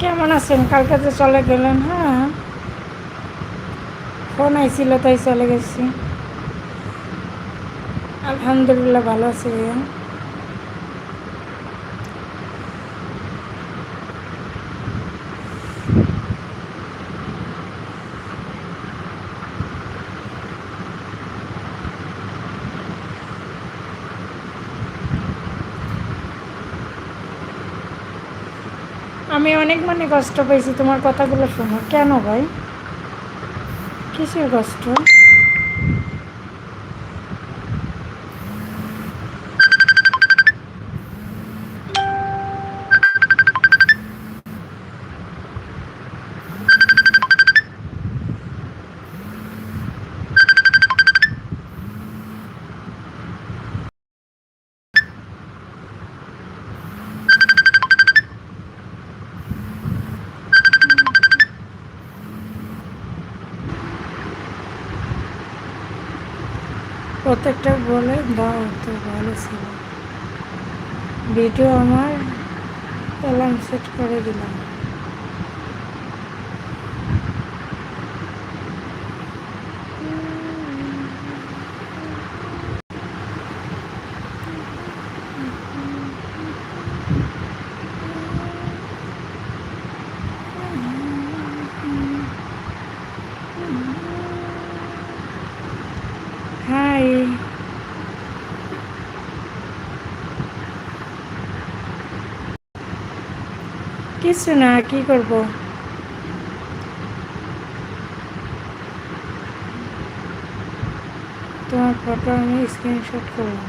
কেমন আছেন? কালকে তো চলে গেলেন হ্যাঁ? ফোন আইছিল, তাই চলে গেছি। আলহামদুলিল্লাহ, ভালো আছে। আমি অনেক মানে কষ্ট পেয়েছি তোমার কথাগুলো শোনো। কেন ভাই? কিসের কষ্ট? প্রত্যেকটা বলে দাও তো ভালো ছিল। ভিডিও আমার অ্যালার্ম সেট করে দিলাম। কিছু না, কি করব? তোমার ফটো আমি স্ক্রিনশট করলাম।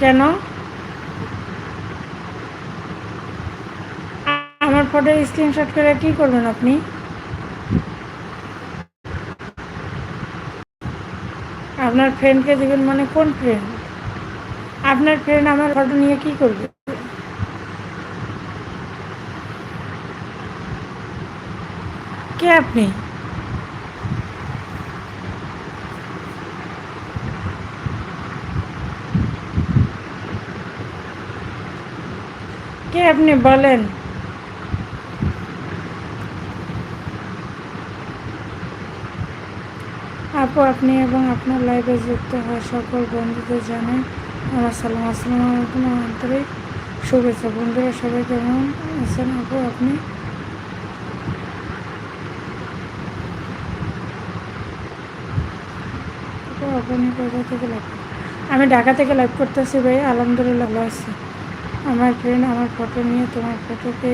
কেন? আমার ফটো স্ক্রিনশট করে কি করবেন আপনি? আপনার ফ্রেন্ডকে দেবেন মানে কোন ফ্রেন্ড আপনার ফ্রেন্ড আমার ফটো নিয়ে কি করবে? কে আপনি? কে আপনি? বলেন। আপু আপনি এবং আপনার লাইভে যুক্ত হওয়া সকল বন্ধুদের জানাই আমার সালাম। আসসালামু আলাইকুম আন্তরিক শুভেচ্ছা। বন্ধুরা, সবাই কেমন আছেন? আপু, আপনি? আপু, আপনি কোথা থেকে লাইভ আমি ঢাকা থেকে লাইভ করতেছি ভাই, আলহামদুলিল্লাহ ভালো আছি। আমার ফ্রেন্ড আমার ফটো নিয়ে তোমার ফটোকে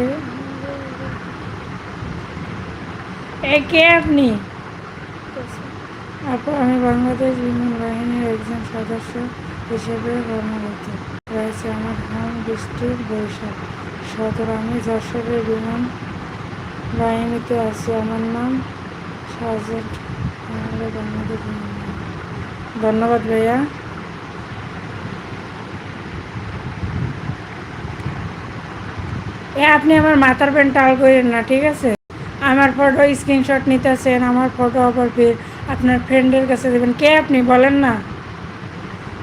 এ আপনি? আপু আমি বাংলাদেশ বিমান বাহিনীর একজন সদস্য হিসেবে কর্মরত। রয়েছে আমার হোম ডিস্ট্রিক্ট বরিশাল সদর আমি যশোরের বিমান বাহিনীতে আছি। আমার নাম বাংলাদেশ ধন্যবাদ ভাইয়া। এ, আপনি আমার মাথার পেন টাল করেন না, ঠিক আছে? আমার ফটো স্ক্রিনশট নিতেছেন, আমার ফটো আবার ফির আপনার ফ্রেন্ডের কাছে দেবেন। কে আপনি? বলেন না।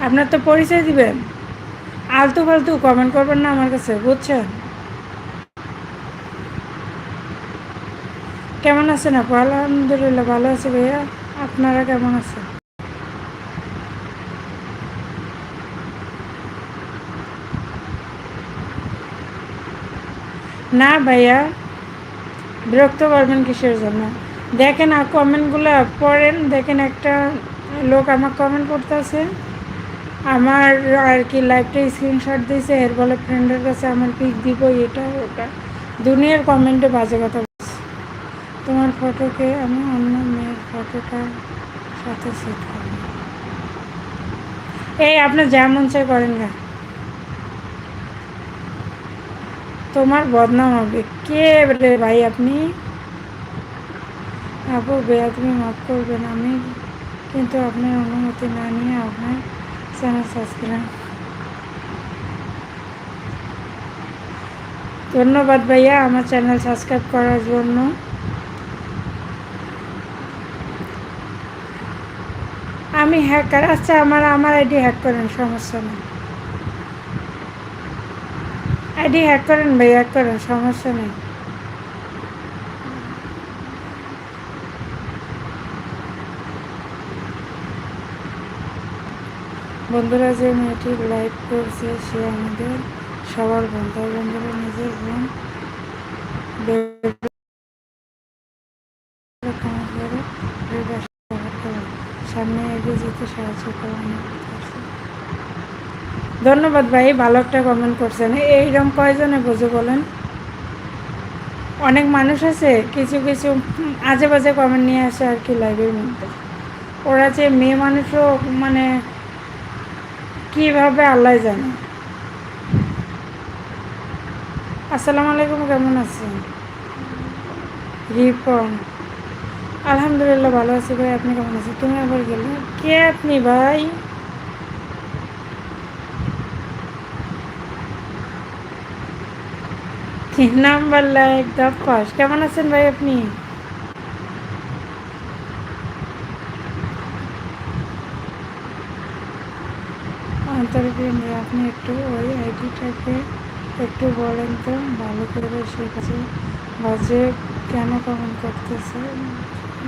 আপনার তো পরিচয় দিবেন। আলতু ফালতু কমেন্ট করবেন না আমার কাছে, বুঝছেন? কেমন আছেন আপু? আলহামদুলিল্লাহ ভালো আছি ভাইয়া। আপনারা কেমন আছেন? না ভাইয়া, বিরক্ত করবেন কিসের জন্য? দেখেন আর কমেন্টগুলো পড়েন। দেখেন একটা লোক আমার কমেন্ট করতেছে। আমার আর কি লাইভটা স্ক্রিনশট দিয়েছে, এর বলে ফ্রেন্ডের কাছে আমার পিক দিব এটা ওটা। দুনিয়ার কমেন্টে বাজে কথা বলছে। তোমার ফটোকে আমি অন্য মেয়ের ফটোটার সাথে সেট করব। এই আপনার যেমন চাই করেন না। তোমার বদনাম হবে। কে রে ভাই আপনি? আপু বেয়া তুমি মাফ করবেন আমি কিন্তু আপনার অনুমতি না নিয়ে আপনার চ্যানেল সাবস্ক্রাইব। ধন্যবাদ ভাইয়া আমার চ্যানেল সাবস্ক্রাইব করার জন্য। আমি হ্যাকার। আচ্ছা আমার আমার আইডি হ্যাক করেন, সমস্যা নেই। আইডি হ্যাক করেন ভাই হ্যাক করেন, সমস্যা নেই। বন্ধুরা, যে মেয়েটি লাইভ করছে, সে আমাদের সবার বোন তাই বন্ধুরা, নিজের বোন। সামনে এগিয়ে যেতে সাহায্য করুন ধন্যবাদ ভাই, ভালো একটা কমেন্ট করছেন। এইরকম কয়জনে বোঝো বলেন? অনেক মানুষ আছে, কিছু কিছু আজে বাজে কমেন্ট নিয়ে আসে আর কি লাইভের মধ্যে। ওরা যে মেয়ে মানুষও মানে কীভাবে আল্লাহ জানে? আসসালামু আলাইকুম, কেমন আছেন? রিপন। আলহামদুলিল্লাহ ভালো আছি ভাই, আপনি কেমন আছেন? তুমি আবার গেলে? কে আপনি ভাই? নাম্বার লাইক দপ্পাস কেমন আছেন ভাই আপনি? অন্তর্প্রেমী আপনি একটু ওই আইডিটাকে একটু বলেন তো? ভালো করে সে কাছে বাজে কেন কমেন্ট করতেছে?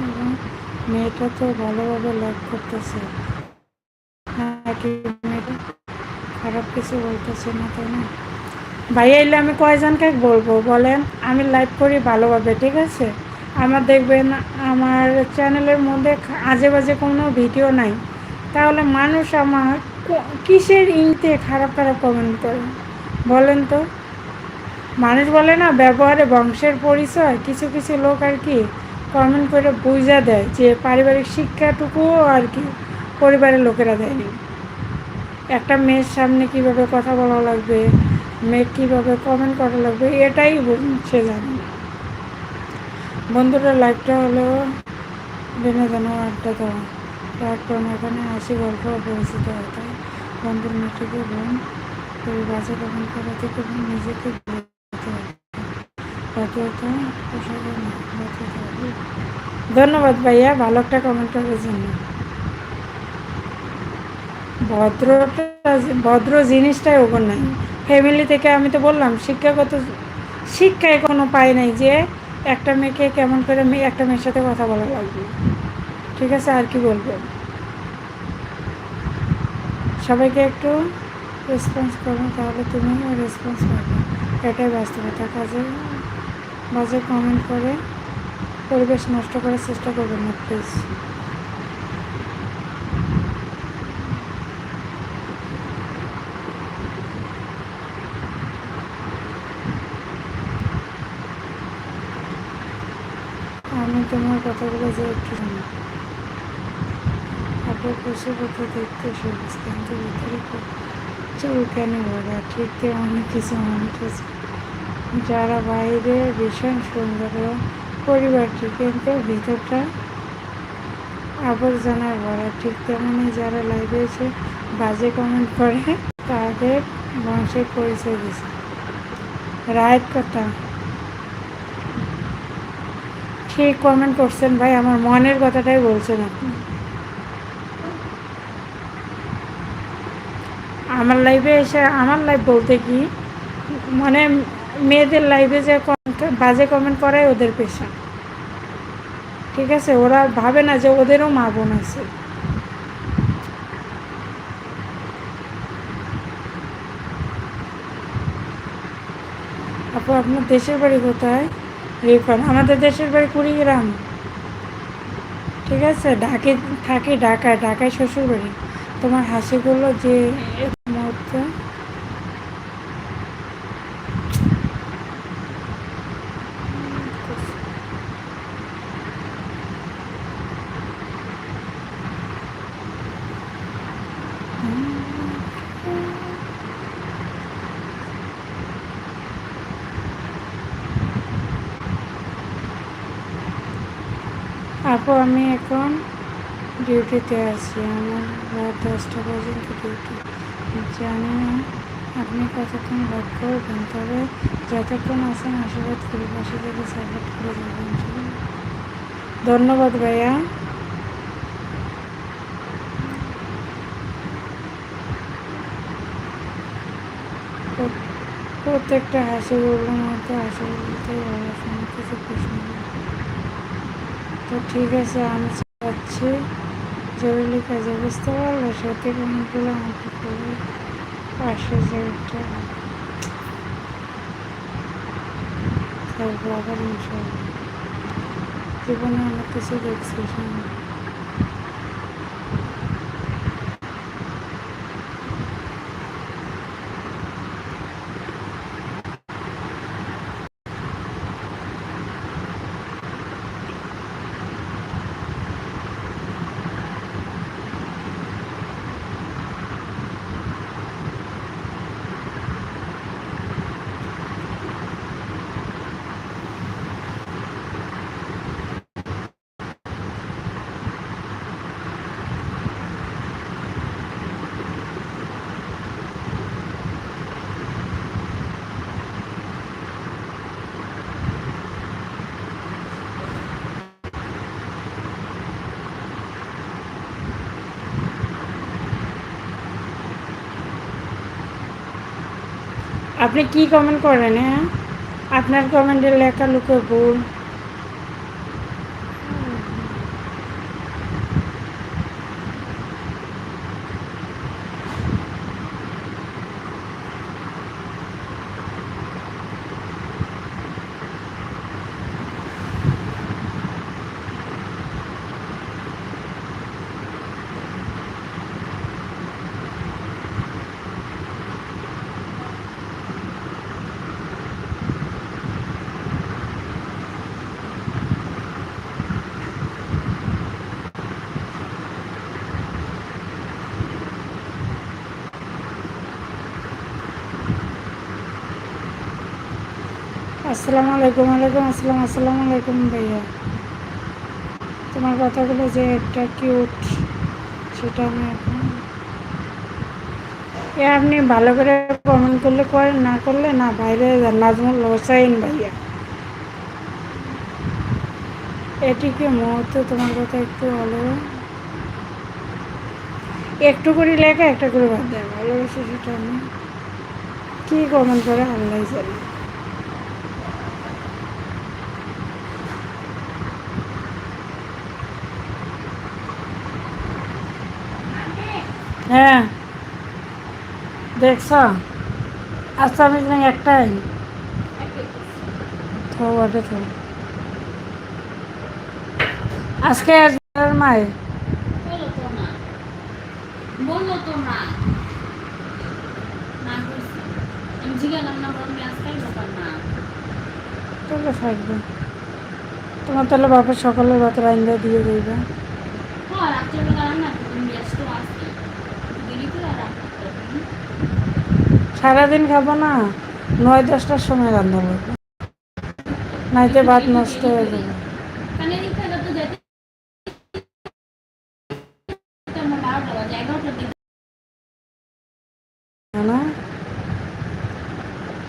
এবং মেয়েটা তো ভালোভাবে লাইক করতেছে। মেয়েটা খারাপ কিছু বলতেছে না, তাই না? ভাইয়া এলে আমি কয়জনকে বলব? বলেন, আমি লাইভ করি ভালোভাবে, ঠিক আছে? আমার দেখবেন, আমার চ্যানেলের মধ্যে আজে বাজে কোনো ভিডিও নাই। তাহলে মানুষ আমার কিসের ইনতে খারাপ খারাপ কমেন্ট করে? বলেন তো। মানুষ বলে না, ব্যবহারে বংশের পরিচয়, কিছু কিছু লোক আর কি কমেন্ট করে বুঝা দেয় যে পারিবারিক শিক্ষাটুকুও আর কি পরিবারের লোকেরা দেয়নি একটা মেয়ের সামনে কীভাবে কথা বলা লাগবে, মেয়ে কীভাবে কমেন্ট করা লাগবে, এটাই সে জানে। বন্ধুরা লাইভটা হলো বিনোদন আড্ডা দেওয়া। প্ল্যাটফর্ম এখানে হাসি গল্প পরিচিত হতে। বন্ধুর মেয়েটিকে বোন কেউ বাজে কমেন্ট করা থেকে নিজেকে। ধন্যবাদ ভাইয়া, ভালো একটা কমেন্ট করার জন্য। ভদ্রটা ভদ্র জিনিসটাই ওপর নাই। ফ্যামিলি থেকে আমি তো বললাম, শিক্ষাগত, শিক্ষায় কোনো পাই নাই যে একটা মেয়েকে কেমন করে একটা মেয়ের সাথে কথা বলা লাগবে। ঠিক আছে, আর কি বলব? সবাইকে একটু রেসপন্স করো, তাহলে তুমি রেসপন্স পাবে। এটাই বাস্তবতা। কাজে বাজে কমেন্ট করে, পরিবেশ নষ্ট করার চেষ্টা করবেন না প্লিজ আমি তোমার কথাগুলো যে একটু আপনার দেখতে সবুজ কিন্তু ভিতরে ভরা ঠিক অনেক কিছু অনেক কিছু যারা বাইরে ভীষণ সুন্দর পরিবারটি কিন্তু ভিতরটা আবর্জনায় ভরা। ঠিক তেমনই যারা লাইভে এসে বাজে কমেন্ট করে, তাদের বংশের পরিচয় দিছে। রায়ের কথা। ঠিক কমেন্ট করছেন ভাই? আমার মনের কথাটাই বলছেন আপনি। আমার লাইভে এসে, আমার লাইভ বলতে কি মানে মেয়েদের লাইভে যে বাজে কমেন্ট করাই ওদের পেশা। ঠিক আছে? ওরা ভাবে না যে ওদেরও মা বোন আছে। আপু, আপনার দেশের বাড়ি কোথায়? রিফান আমাদের দেশের বাড়ি কুড়িগ্রাম। ঠিক আছে? ঢাকে, থাকি ঢাকায় ঢাকায় শ্বশুর বাড়ি তোমার হাসিগুলো যে এক মুহূর্তে আপু আমি এখন ডিউটিতে আছি। আমার রাত দশটা পর্যন্ত ডিউটি। জানি না আপনি কতক্ষণ লাভ করবেন, তবে যতক্ষণ আছেন আশীর্বাদ করি পাশে থেকে সাপোর্ট করে যাবেন? ধন্যবাদ ভাইয়া। প্রত্যেকটা হাসি বললাম মতো হাসি বলতে পড়াশোনা কিছু প্রশ্ন। তো ঠিক আছে, আমি যাচ্ছি। জরুরি কাজে, বুঝতে পারল? সত্যি কমেন্টগুলো আমাকে করে পাশে যে একটা জীবনে অনেক কিছু দেখছি আপনি কি কমেন্ট করেন হ্যাঁ? আপনার কমেন্টের লেখা লুকে ভুল আসসালামু আলাইকুম আলাইকুম আসসালাম, আসসালামু আলাইকুম ভাইয়া। তোমার কথাগুলো যে একটা কিউট সেটা আমি এখন এ আপনি ভালো করে কমেন্ট করলে করেন, না করলে না, বাইরে নাজমুল হোসাইন ভাইয়া। এটিকে মুহূর্তে? তোমার কথা একটু ভালো একটু করে লেখা, একটা করে বাদ দেয় ভালোবাসে সেটা আমি। কী কমেন্ট করে? আল্লাহ জানে। হ্যাঁ। দেখছ? আচ্ছা আমি একটাই। ওটা থো। আজকে মায়ের বলো তো না না না আমি জিজ্ঞালাম না বরং আজকাল ব্যাপার না। তাহলে থাকবে। তোমার তাহলে বাপের সকালের ভাত রাইন্দা দিয়ে দেবে হ্যাঁ রাত্রেবেলা রান্না ব্যস্ত দেরি করে আর রান্না করতাম সারাদিন খাব না, নয়, দশটার সময় রান্না করব। নাইতে ভাত নষ্ট হয়ে যাবে।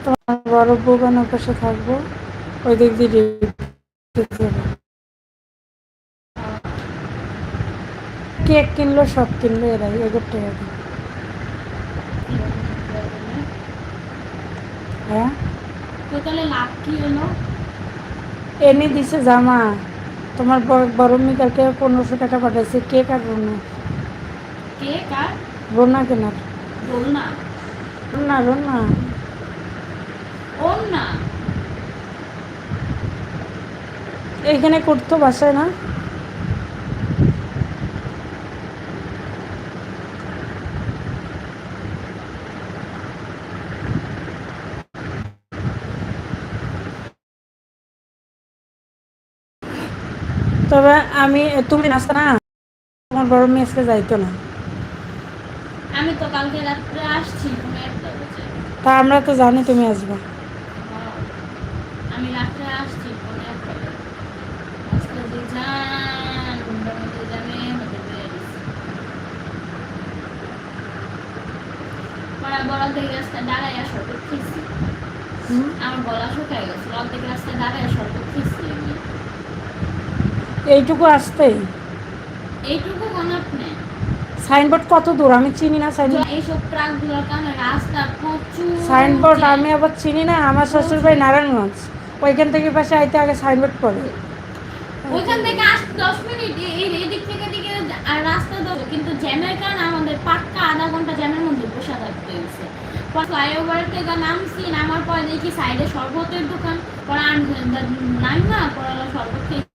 তোমার বড় বউগানোর পাশে থাকব? ওই দিক দিয়ে কেক কিনলো, সব কিনলো, এরাই এগোর টাকা দিয়ে। হ্যাঁ? তো তাহলে লাভ কি হলো? এনে দিছে জামা। তোমার বড়- মেয়ে পনেরোশো টাকা পাঠাইছে। কেক আর রোনা। কে কার রোনা কেনার। রোনা? রোনা ওর না এইখানে করতো বাসায় না তবে আমি তুমি নাস্তা না? তোমার বড় মেয়ে আজকে যাইতো না। আমি তো কালকে রাত্রে আসছি তা আমরা তো জানি তুমি আসবা। আমি রাত্রে আসছি বড় থেকে দাঁড়াইয়া খেয়েছি আমার গলা শুকায় গেছে অর্ধেক রাস্তায় দাঁড়াইয়া শরবত খেয়েছি এইটুকু আসতেই। এইটুকু কোন আপনি সাইনবোর্ড কত দূর? আমি চিনি না সাইনবোর্ড। এইসব ট্রাকগুলোর কারণে রাস্তা প্রচুর সাইনবোর্ড আমি আবার চিনি না আমার শ্বশুর বাড়ি নারায়ণগঞ্জ। ওইখান থেকে পাশে আইতে আগে সাইনবোর্ড পড়ে। ওইখান থেকে আসতে দশ মিনিট এই এদিক থেকে দিকে আর রাস্তা দশ কিন্তু জ্যামের কারণে আমাদের পাক্কা আধা ঘণ্টা জ্যামের মধ্যে বসে থাকতে হয়েছে। ফ্লাইওভার থেকে নামছি নামার পর দেখি সাইডে শরবতের দোকান। পরে নাম না পড়ালো শরবত খেয়ে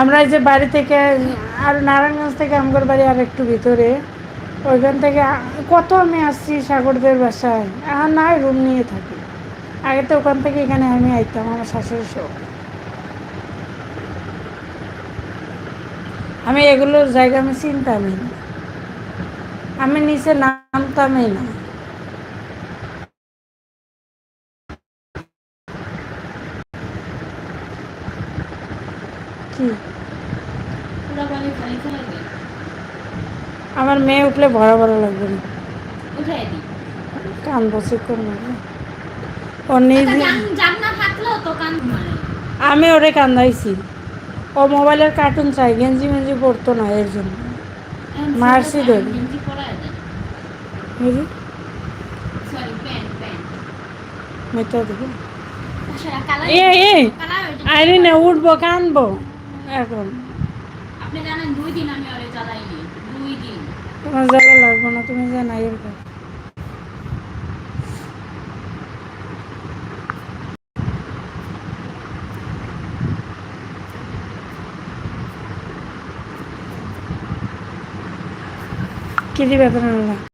আমরা যে বাড়ি থেকে, আর নারায়ণগঞ্জ থেকে আমগর বাড়ি আর একটু ভিতরে। ওইখান থেকে কত আমি আসছি সাগরদের বাসায়, আর নাই রুম নিয়ে থাকি। আগে তো ওখান থেকে এখানে আমি আইতাম, আমার শাশুড়ি সব আমি এগুলোর জায়গা আমি চিনতামই না। আমি নিচে নামতামই না। কি? আমার মেয়ে উঠলে ভরা ভরা লাগবে না। কান বসে করব ও আচ্ছা, নিজে কান মারে আমি ওরে কান্দাইছি। ও মোবাইলের কার্টুন চাই গেঞ্জি মেঞ্জি পড়তো না এর জন্য। মারছি ধরে। কালার এ। আরে না উঠবো কানবো। এখন আপনি জানেন দুই দিন আমি ওরে চালাইনি দুই দিন। তোমার জ্বালা লাগবো না তুমি জানাই এরকম। কি দিবে আপনার